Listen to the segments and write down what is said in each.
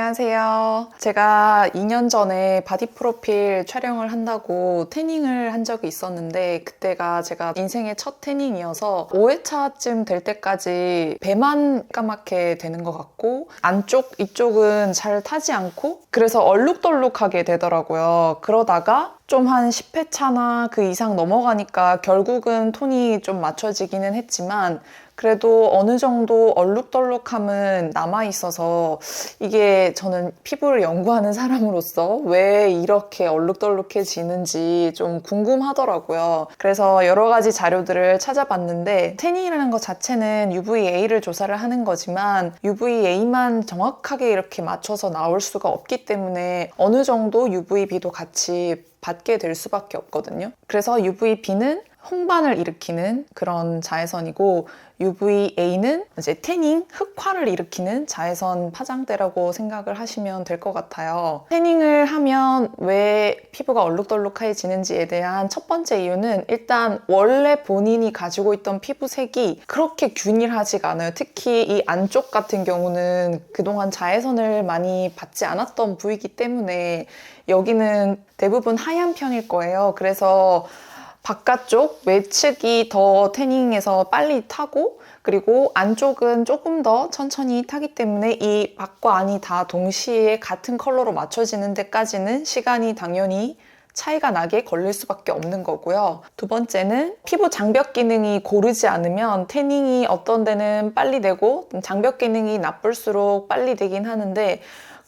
안녕하세요. 제가 2년 전에 바디 프로필 촬영을 한다고 태닝을 한 적이 있었는데 그때가 제가 인생의 첫 태닝이어서 5회차쯤 될 때까지 배만 까맣게 되는 것 같고 안쪽 이쪽은 잘 타지 않고 그래서 얼룩덜룩하게 되더라고요. 그러다가 좀한 10회차나 그 이상 넘어가니까 결국은 톤이 좀 맞춰지기는 했지만 그래도 어느 정도 얼룩덜룩함은 남아 있어서 이게 저는 피부를 연구하는 사람으로서 왜 이렇게 얼룩덜룩해지는지 좀 궁금하더라고요. 그래서 여러 가지 자료들을 찾아봤는데 태닝이라는 것 자체는 UVA를 조사를 하는 거지만 UVA만 정확하게 이렇게 맞춰서 나올 수가 없기 때문에 어느 정도 UVB도 같이 받게 될 수밖에 없거든요. 그래서 UVB는 홍반을 일으키는 그런 자외선이고 UVA는 이제 태닝, 흑화를 일으키는 자외선 파장대라고 생각을 하시면 될 것 같아요. 태닝을 하면 왜 피부가 얼룩덜룩해지는지에 대한 첫 번째 이유는 일단 원래 본인이 가지고 있던 피부색이 그렇게 균일하지가 않아요. 특히 이 안쪽 같은 경우는 그동안 자외선을 많이 받지 않았던 부위이기 때문에 여기는 대부분 하얀 편일 거예요. 그래서 바깥쪽 외측이 더 태닝에서 빨리 타고 그리고 안쪽은 조금 더 천천히 타기 때문에 이 밖과 안이 다 동시에 같은 컬러로 맞춰지는 데까지는 시간이 당연히 차이가 나게 걸릴 수밖에 없는 거고요. 두 번째는 피부 장벽 기능이 고르지 않으면 태닝이 어떤 데는 빨리 되고 장벽 기능이 나쁠수록 빨리 되긴 하는데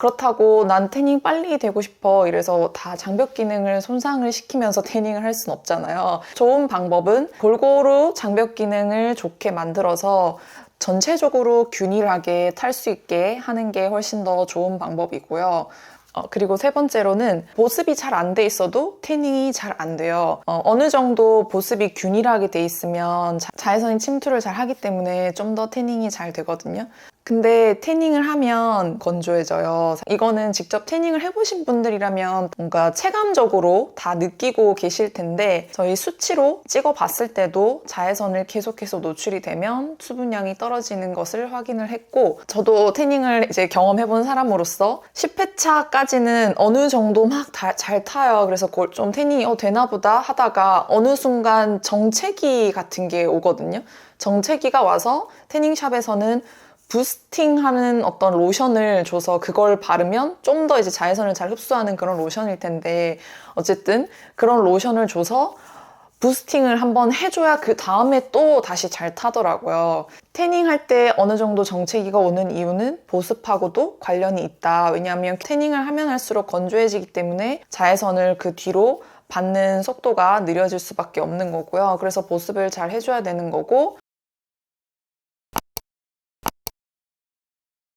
그렇다고 난 태닝 빨리 되고 싶어 이래서 다 장벽 기능을 손상을 시키면서 태닝을 할 수는 없잖아요. 좋은 방법은 골고루 장벽 기능을 좋게 만들어서 전체적으로 균일하게 탈 수 있게 하는 게 훨씬 더 좋은 방법이고요. 어, 그리고 세 번째로는 보습이 잘 안 돼 있어도 태닝이 잘 안 돼요. 어, 느 정도 보습이 균일하게 돼 있으면 자, 자외선이 침투를 잘 하기 때문에 좀 더 태닝이 잘 되거든요. 근데 태닝을 하면 건조해져요. 이거는 직접 태닝을 해보신 분들이라면 뭔가 체감적으로 다 느끼고 계실 텐데 저희 수치로 찍어봤을 때도 자외선을 계속해서 노출이 되면 수분량이 떨어지는 것을 확인을 했고 저도 태닝을 이제 경험해본 사람으로서 10회차까지는 어느 정도 막 잘 타요. 그래서 좀 태닝이 어, 되나 보다 하다가 어느 순간 정체기 같은 게 오거든요. 정체기가 와서 태닝샵에서는 부스팅하는 어떤 로션을 줘서 그걸 바르면 좀 더 이제 자외선을 잘 흡수하는 그런 로션일 텐데 어쨌든 그런 로션을 줘서 부스팅을 한번 해줘야 그 다음에 또 다시 잘 타더라고요. 태닝 할 때 어느 정도 정체기가 오는 이유는 보습하고도 관련이 있다. 왜냐하면 태닝을 하면 할수록 건조해지기 때문에 자외선을 그 뒤로 받는 속도가 느려질 수밖에 없는 거고요. 그래서 보습을 잘 해줘야 되는 거고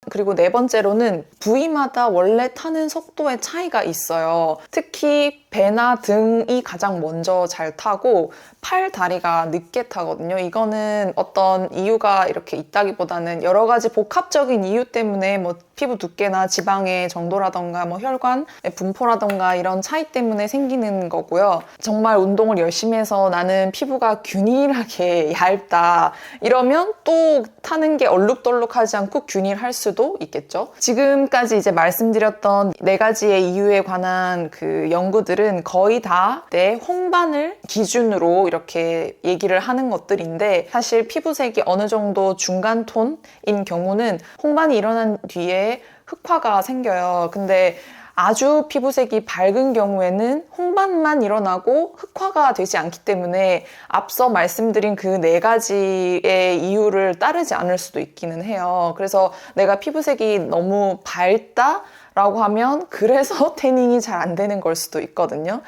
그리고 네 번째로는 부위마다 원래 타는 속도의 차이가 있어요. 특히 배나 등이 가장 먼저 잘 타고 팔, 다리가 늦게 타거든요. 이거는 어떤 이유가 이렇게 있다기보다는 여러 가지 복합적인 이유 때문에 뭐 피부 두께나 지방의 정도라던가 뭐 혈관 분포라던가 이런 차이 때문에 생기는 거고요. 정말 운동을 열심히 해서 나는 피부가 균일하게 얇다 이러면 또 타는 게 얼룩덜룩하지 않고 균일할 수도 있겠죠. 지금까지 이제 말씀드렸던 네 가지의 이유에 관한 그 연구들은 거의 다 내 홍반을 기준으로 이렇게 얘기를 하는 것들인데 사실 피부색이 어느 정도 중간 톤인 경우는 홍반이 일어난 뒤에 흑화가 생겨요. 근데 아주 피부색이 밝은 경우에는 홍반만 일어나고 흑화가 되지 않기 때문에 앞서 말씀드린 그 네 가지의 이유를 따르지 않을 수도 있기는 해요. 그래서 내가 피부색이 너무 밝다? 라고 하면 그래서 태닝이 잘 안 되는 걸 수도 있거든요.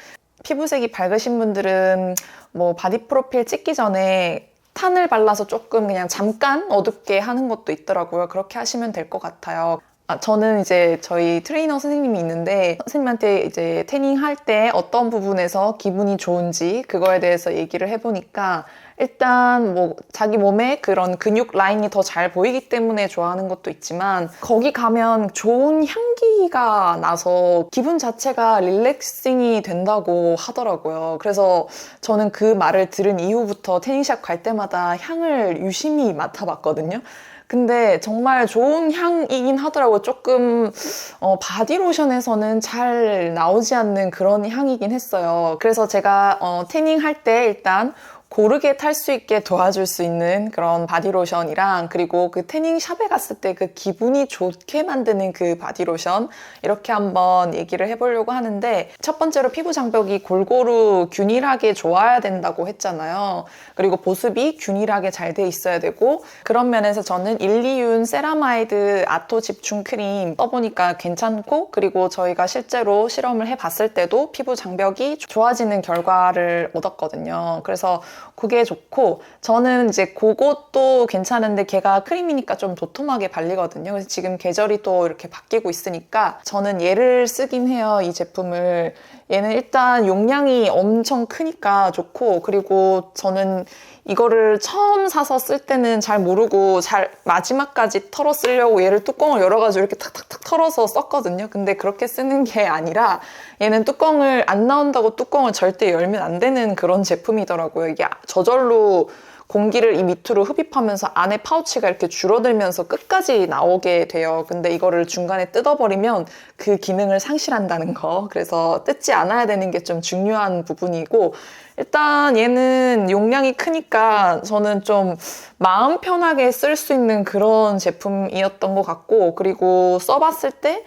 피부색이 밝으신 분들은 뭐 바디 프로필 찍기 전에 탄을 발라서 조금 그냥 잠깐 어둡게 하는 것도 있더라고요. 그렇게 하시면 될 것 같아요. 아, 저는 이제 저희 트레이너 선생님이 있는데 선생님한테 이제 태닝 할 때 어떤 부분에서 기분이 좋은지 그거에 대해서 얘기를 해보니까 일단 뭐 자기 몸에 그런 근육 라인이 더 잘 보이기 때문에 좋아하는 것도 있지만 거기 가면 좋은 향기가 나서 기분 자체가 릴렉싱이 된다고 하더라고요. 그래서 저는 그 말을 들은 이후부터 태닝샵 갈 때마다 향을 유심히 맡아봤거든요. 근데 정말 좋은 향이긴 하더라고요. 조금 어, 바디로션에서는 잘 나오지 않는 그런 향이긴 했어요. 그래서 제가 어, 태닝 할 때 일단 고르게 탈 수 있게 도와줄 수 있는 그런 바디로션이랑 그리고 그 태닝 샵에 갔을 때 그 기분이 좋게 만드는 그 바디로션 이렇게 한번 얘기를 해보려고 하는데 첫 번째로 피부 장벽이 골고루 균일하게 좋아야 된다고 했잖아요. 그리고 보습이 균일하게 잘 돼 있어야 되고 그런 면에서 저는 일리윤 세라마이드 아토 집중 크림 써보니까 괜찮고 그리고 저희가 실제로 실험을 해봤을 때도 피부 장벽이 좋아지는 결과를 얻었거든요. 그래서 그게 좋고 저는 이제 그것도 괜찮은데 걔가 크림이니까 좀 도톰하게 발리거든요. 그래서 지금 계절이 또 이렇게 바뀌고 있으니까 저는 얘를 쓰긴 해요. 이 제품을 얘는 일단 용량이 엄청 크니까 좋고 그리고 저는 이거를 처음 사서 쓸 때는 잘 모르고 잘 마지막까지 털어 쓰려고 얘를 뚜껑을 열어가지고 이렇게 탁탁탁 털어서 썼거든요. 근데 그렇게 쓰는 게 아니라 얘는 뚜껑을 안 나온다고 뚜껑을 절대 열면 안 되는 그런 제품이더라고요. 이게 저절로 공기를 이 밑으로 흡입하면서 안에 파우치가 이렇게 줄어들면서 끝까지 나오게 돼요. 근데 이거를 중간에 뜯어버리면 그 기능을 상실한다는 거. 그래서 뜯지 않아야 되는 게 좀 중요한 부분이고, 일단 얘는 용량이 크니까 저는 좀 마음 편하게 쓸 수 있는 그런 제품이었던 것 같고, 그리고 써봤을 때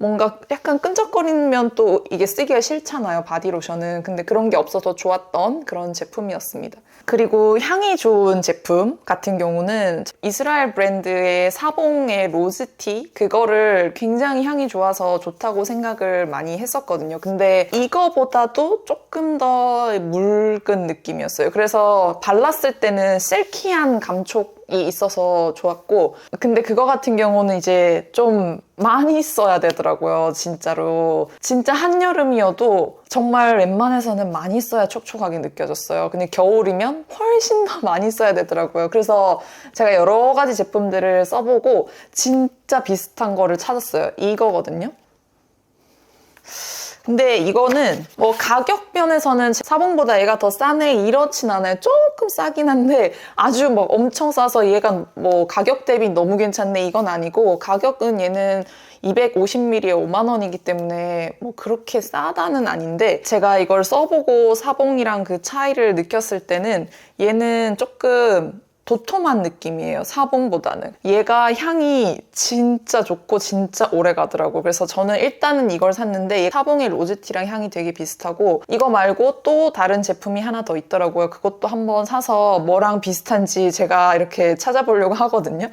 뭔가 약간 끈적거리면 또 이게 쓰기가 싫잖아요, 바디로션은. 근데 그런 게 없어서 좋았던 그런 제품이었습니다. 그리고 향이 좋은 제품 같은 경우는 이스라엘 브랜드의 사봉의 로즈티 그거를 굉장히 향이 좋아서 좋다고 생각을 많이 했었거든요. 근데 이거보다도 조금 더 묽은 느낌이었어요. 그래서 발랐을 때는 실키한 감촉 이 있어서 좋았고 근데 그거 같은 경우는 이제 좀 많이 써야 되더라고요 진짜로. 진짜 한여름이어도 정말 웬만해서는 많이 써야 촉촉하게 느껴졌어요. 근데 겨울이면 훨씬 더 많이 써야 되더라고요. 그래서 제가 여러 가지 제품들을 써보고 진짜 비슷한 거를 찾았어요. 이거거든요 근데 이거는 뭐 가격 면에서는 사봉보다 얘가 더 싸네 이렇진 않아요. 조금 싸긴 한데 아주 막 엄청 싸서 얘가 뭐 가격 대비 너무 괜찮네 이건 아니고 가격은 얘는 250ml에 5만 원이기 때문에 뭐 그렇게 싸다는 아닌데 제가 이걸 써보고 사봉이랑 그 차이를 느꼈을 때는 얘는 조금 도톰한 느낌이에요. 사봉보다는. 얘가 향이 진짜 좋고 진짜 오래 가더라고. 그래서 저는 일단은 이걸 샀는데 사봉의 로즈티랑 향이 되게 비슷하고 이거 말고 또 다른 제품이 하나 더 있더라고요. 그것도 한번 사서 뭐랑 비슷한지 제가 이렇게 찾아보려고 하거든요.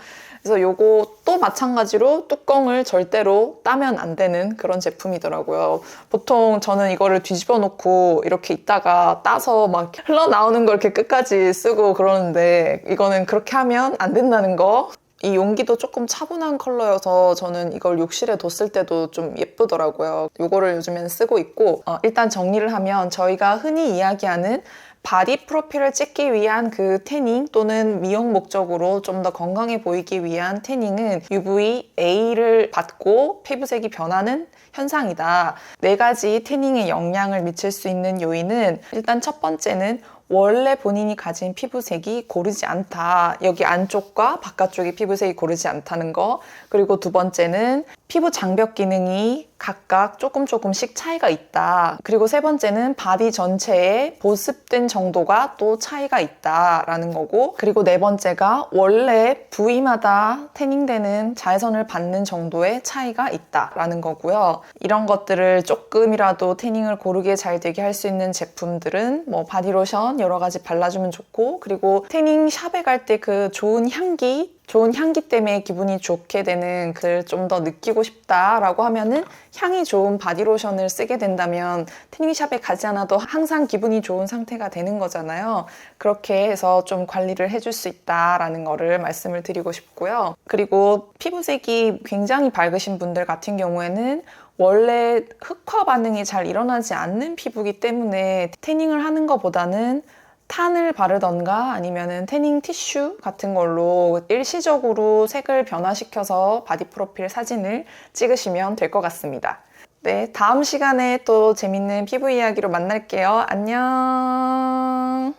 그래서 요것도 마찬가지로 뚜껑을 절대로 따면 안 되는 그런 제품이더라고요. 보통 저는 이거를 뒤집어 놓고 이렇게 있다가 따서 막 흘러나오는 걸 이렇게 끝까지 쓰고 그러는데 이거는 그렇게 하면 안 된다는 거. 이 용기도 조금 차분한 컬러여서 저는 이걸 욕실에 뒀을 때도 좀 예쁘더라고요. 이거를 요즘엔 쓰고 있고 어, 일단 정리를 하면 저희가 흔히 이야기하는 바디 프로필을 찍기 위한 그 태닝 또는 미용 목적으로 좀 더 건강해 보이기 위한 태닝은 UVA를 받고 피부색이 변하는 현상이다. 네 가지 태닝에 영향을 미칠 수 있는 요인은 일단 첫 번째는 원래 본인이 가진 피부색이 고르지 않다. 여기 안쪽과 바깥쪽의 피부색이 고르지 않다는 거. 그리고 두 번째는 피부 장벽 기능이 각각 조금 조금씩 차이가 있다. 그리고 세 번째는 바디 전체에 보습된 정도가 또 차이가 있다라는 거고. 그리고 네 번째가 원래 부위마다 태닝되는 자외선을 받는 정도의 차이가 있다라는 거고요. 이런 것들을 조금이라도 태닝을 고르게 잘 되게 할 수 있는 제품들은 뭐 바디로션 여러 가지 발라주면 좋고 그리고 태닝 샵에 갈 때 그 좋은 향기 좋은 향기 때문에 기분이 좋게 되는 그를 좀 더 느끼고 싶다라고 하면은 향이 좋은 바디로션을 쓰게 된다면 태닝샵에 가지 않아도 항상 기분이 좋은 상태가 되는 거잖아요. 그렇게 해서 좀 관리를 해줄 수 있다라는 거를 말씀을 드리고 싶고요. 그리고 피부색이 굉장히 밝으신 분들 같은 경우에는 원래 흑화 반응이 잘 일어나지 않는 피부기 때문에 태닝을 하는 것보다는 탄을 바르던가 아니면은 태닝 티슈 같은 걸로 일시적으로 색을 변화시켜서 바디 프로필 사진을 찍으시면 될 것 같습니다. 네, 다음 시간에 또 재밌는 피부 이야기로 만날게요. 안녕!